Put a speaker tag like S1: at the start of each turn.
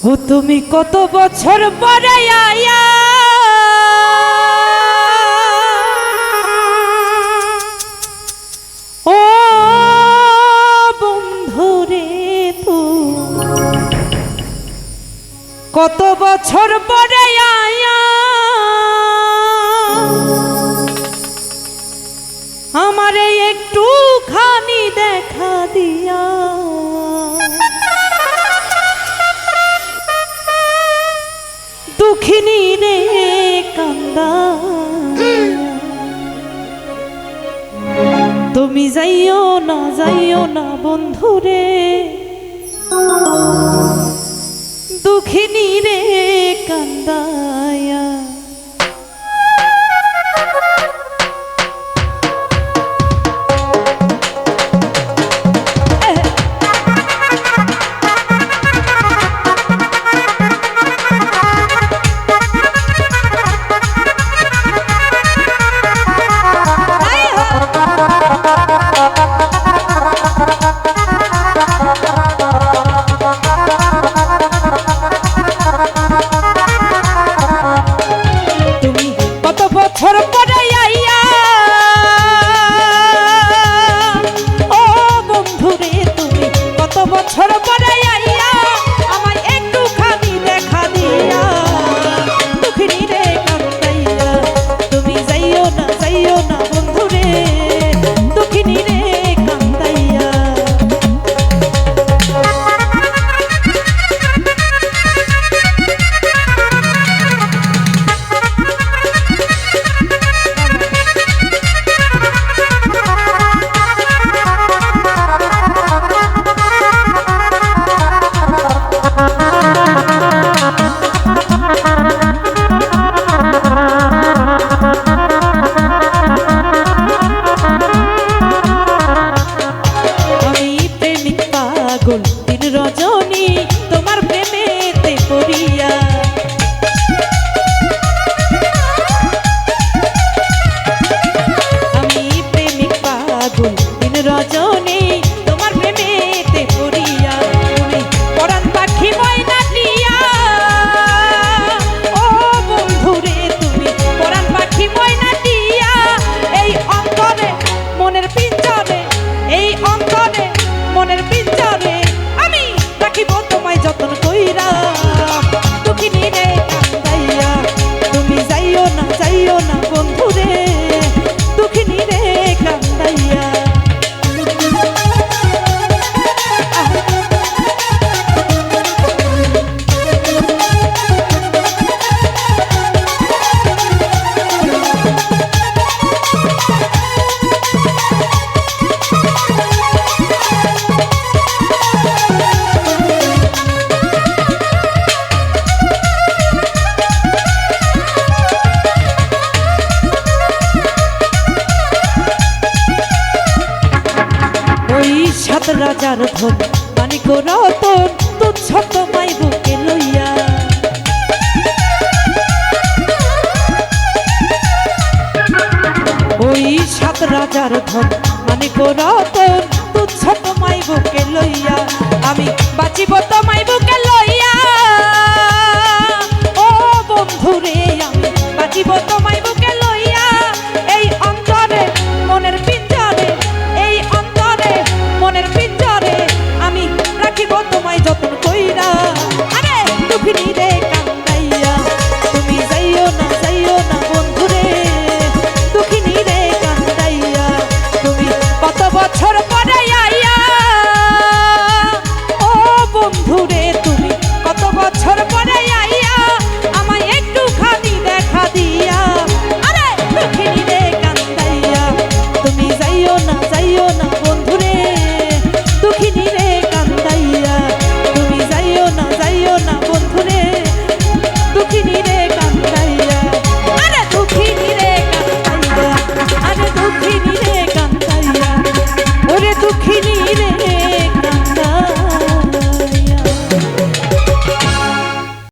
S1: ও তুমি কত বছর পরে আয়া ও বন্ধুরে তু, কত বছর পরে আয়া আমারে একটু খানি দেখা দিয়া। দুঃখিনী রে কান্দা। তুমি যাইও না যাইও না বন্ধুরে দুঃখিনী রে কান্দায়া। যাইও না মনের পিঞ্জরে সাত রাজার ধন মানিক রতন তুচ্ছ তোমায় বুকে লইয়া। ওই সাত রাজার ধন মানিক রতন তুচ্ছ তোমায় বুকে লইয়া।